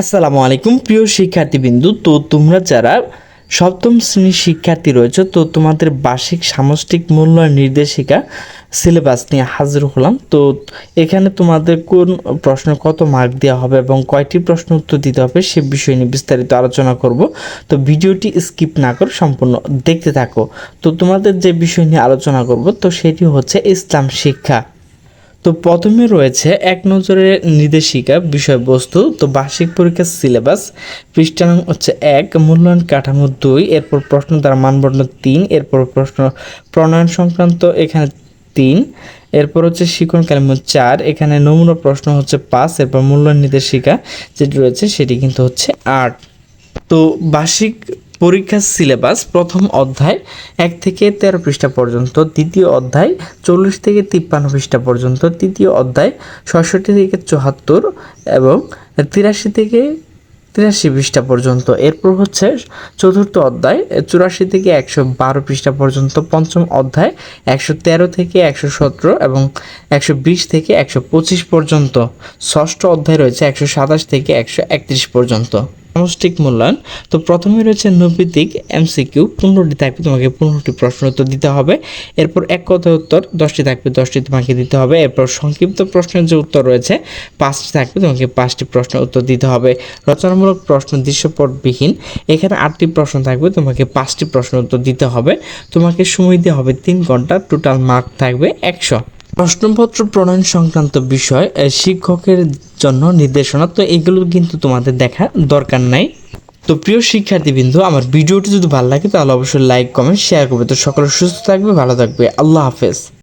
আসসালামু আলাইকুম, প্রিয় শিক্ষার্থীবৃন্দু। তো তোমরা যারা সপ্তম শ্রেণির শিক্ষার্থী রয়েছে, তো তোমাদের বার্ষিক সামষ্টিক মূল্যায়ন নির্দেশিকা সিলেবাস নিয়ে হাজির হলাম। তো এখানে তোমাদের কোন প্রশ্ন কত মার্ক দেওয়া হবে এবং কয়টি প্রশ্ন উত্তর দিতে হবে সে বিষয় নিয়ে বিস্তারিত আলোচনা করব। তো ভিডিওটি স্কিপ না করে সম্পূর্ণ দেখতে থাকো। তো তোমাদের যে বিষয় নিয়ে আলোচনা করব, তো সেটি হচ্ছে ইসলাম শিক্ষা। তো প্রথমে রয়েছে এক নজরে নির্দেশিকা বিষয়বস্তু, তো বার্ষিক পরীক্ষার সিলেবাস, পৃষ্ঠা নং হচ্ছে এক, মূল্যায়ন কাঠামো দুই, এরপর প্রশ্ন দ্বারা মানবন্ধ তিন, এরপর প্রশ্ন প্রণয়ন সংক্রান্ত এখানে তিন, এরপর হচ্ছে শিক্ষণ কালিম চার, এখানে নমুনা প্রশ্ন হচ্ছে পাঁচ, এরপর মূল্যায়ন নির্দেশিকা যেটি রয়েছে সেটি কিন্তু হচ্ছে আট। তো বার্ষিক পরীক্ষার সিলেবাস প্রথম অধ্যায় এক থেকে তেরো পৃষ্ঠা পর্যন্ত, দ্বিতীয় অধ্যায় চল্লিশ থেকে তিপ্পান্ন পৃষ্ঠা পর্যন্ত, তৃতীয় অধ্যায় ছয়ষট্টি থেকে চুয়াত্তর এবং তিরাশি থেকে তিরাশি পৃষ্ঠা পর্যন্ত। এরপর হচ্ছে চতুর্থ অধ্যায় চুরাশি থেকে একশো বারো পৃষ্ঠা পর্যন্ত, পঞ্চম অধ্যায় একশো তেরো থেকে একশো সতেরো এবং একশো বিশ থেকে একশো পঁচিশ পর্যন্ত। ষষ্ঠ অধ্যায় রয়েছে একশো সাতাশ থেকে একশো একত্রিশ পর্যন্ত। সামষ্টিক মূল্যায়ন। তো প্রথমে রয়েছে নৈবিত্তিক এমসিকিউ পনেরোটি থাকবে তোমাকে পনেরোটি প্রশ্ন উত্তর দিতে হবে। এরপর এক কথা উত্তর, দশটি থাকবে, দশটি তোমাকে দিতে হবে। এরপর সংক্ষিপ্ত প্রশ্নের যে উত্তর রয়েছে, পাঁচটি থাকবে, তোমাকে পাঁচটি প্রশ্নের উত্তর দিতে হবে। রচনামূলক প্রশ্ন দৃশ্যপটবিহীন, এখানে আটটি প্রশ্ন থাকবে, তোমাকে পাঁচটি প্রশ্নের উত্তর দিতে হবে। তোমাকে সময় দেওয়া হবে তিন ঘণ্টা টোটাল মার্ক থাকবে একশো। প্রশ্নপত্র প্রণয়ন সংক্রান্ত বিষয় শিক্ষকের জন্য নির্দেশনা। তো এগুলো কিন্তু তোমাদের দেখা দরকার নাই। তো প্রিয় শিক্ষার্থীবৃন্দু, আমার ভিডিওটি যদি ভালো লাগে, তাহলে অবশ্যই লাইক কমেন্ট শেয়ার করবে। তো সকলে সুস্থ থাকবে, ভালো থাকবে। আল্লাহ হাফেজ।